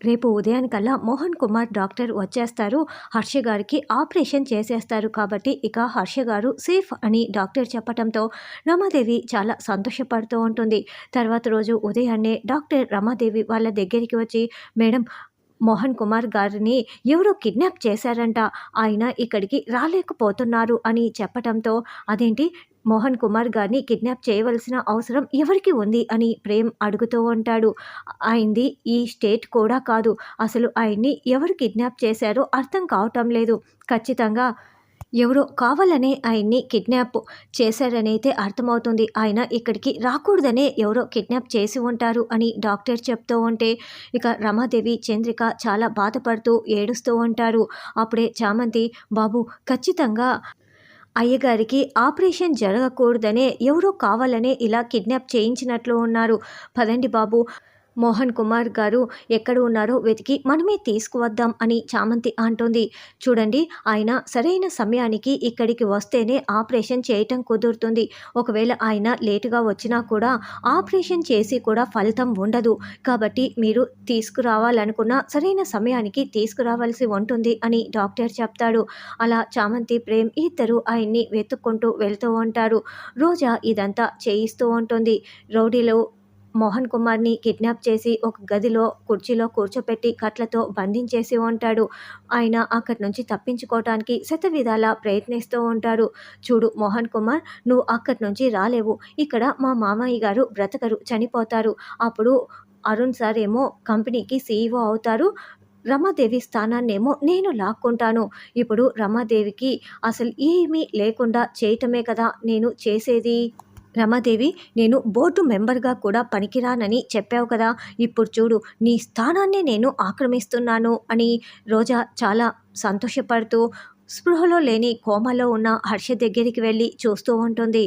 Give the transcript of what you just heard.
రేపు ఉదయానికల్లా మోహన్ కుమార్ డాక్టర్ వచ్చేస్తారు. హర్ష గారికి ఆపరేషన్ చేసేస్తారు కాబట్టి ఇక హర్ష గారు సేఫ్ అని డాక్టర్ చెప్పడంతో రమాదేవి చాలా సంతోషపడుతూ ఉంటుంది. తర్వాత రోజు ఉదయాన్నే డాక్టర్ రమాదేవి వాళ్ళ దగ్గరికి వచ్చి మేడం మోహన్ కుమార్ గారిని ఎవరో కిడ్నాప్ చేశారంట. ఆయన ఇక్కడికి రాలేకపోతున్నారు అని చెప్పటంతో అదేంటి? మోహన్ కుమార్ గారిని కిడ్నాప్ చేయవలసిన అవసరం ఎవరికి ఉంది అని ప్రేమ్ అడుగుతూ ఉంటాడు. ఆయనది ఈ స్టేట్ కూడా కాదు. అసలు ఆయన్ని ఎవరు కిడ్నాప్ చేశారో అర్థం కావటం లేదు. ఖచ్చితంగా ఎవరో కావాలనే ఆయన్ని కిడ్నాప్ చేశారనైతే అర్థమవుతుంది. ఆయన ఇక్కడికి రాకూడదనే ఎవరో కిడ్నాప్ చేసి ఉంటారు అని డాక్టర్ చెప్తూ ఉంటే ఇక రమాదేవి చంద్రిక చాలా బాధపడుతూ ఏడుస్తూ ఉంటారు. అప్పుడే చామంతి బాబు ఖచ్చితంగా అయ్యగారికి ఆపరేషన్ జరగకూడదనే ఎవరో కావాలనే ఇలా కిడ్నాప్ చేయించినట్లు ఉన్నారు. పదండి బాబు. మోహన్ కుమార్ గారు ఎక్కడ ఉన్నారో వెతికి మనమే తీసుకువద్దాం అని చామంతి అంటుంది. చూడండి ఆయన సరైన సమయానికి ఇక్కడికి వస్తేనే ఆపరేషన్ చేయటం కుదురుతుంది. ఒకవేళ ఆయన లేటుగా వచ్చినా కూడా ఆపరేషన్ చేసి కూడా ఫలితం ఉండదు. కాబట్టి మీరు తీసుకురావాలనుకున్న సరైన సమయానికి తీసుకురావాల్సి ఉంటుంది అని డాక్టర్ చెప్తాడు. అలా చామంతి ప్రేమ్ ఇద్దరు ఆయన్ని వెతుక్కుంటూ వెళ్తూ ఉంటారు. రోజా ఇదంతా చేయిస్తూ ఉంటుంది. రౌడీలో మోహన్ కుమార్ని కిడ్నాప్ చేసి ఒక గదిలో కుర్చీలో కూర్చోపెట్టి కట్లతో బంధించేసి ఉంటాడు. ఆయన అక్కడి నుంచి తప్పించుకోవటానికి శతవిధాల ప్రయత్నిస్తూ ఉంటారు చూడు మోహన్ కుమార్ నువ్వు అక్కడి నుంచి రాలేవు. ఇక్కడ మా మామయ్య గారు బ్రతకరు చనిపోతారు. అప్పుడు అరుణ్ సార్ ఏమో కంపెనీకి సీఈఓ అవుతారు. రమాదేవి స్థానాన్నేమో నేను లాక్కుంటాను. ఇప్పుడు రమాదేవికి అసలు ఏమీ లేకుండా చేయటమే కదా నేను చేసేది? రమాదేవి నేను బోర్డు మెంబర్గా కూడా పనికిరానని చెప్పావు కదా. ఇప్పుడు చూడు నీ స్థానాన్ని నేను ఆక్రమిస్తున్నాను అని రోజా చాలా సంతోషపడుతూ స్పృహలో లేని కోమలో ఉన్న హర్ష దగ్గరికి వెళ్ళి చూస్తూ ఉంటుంది.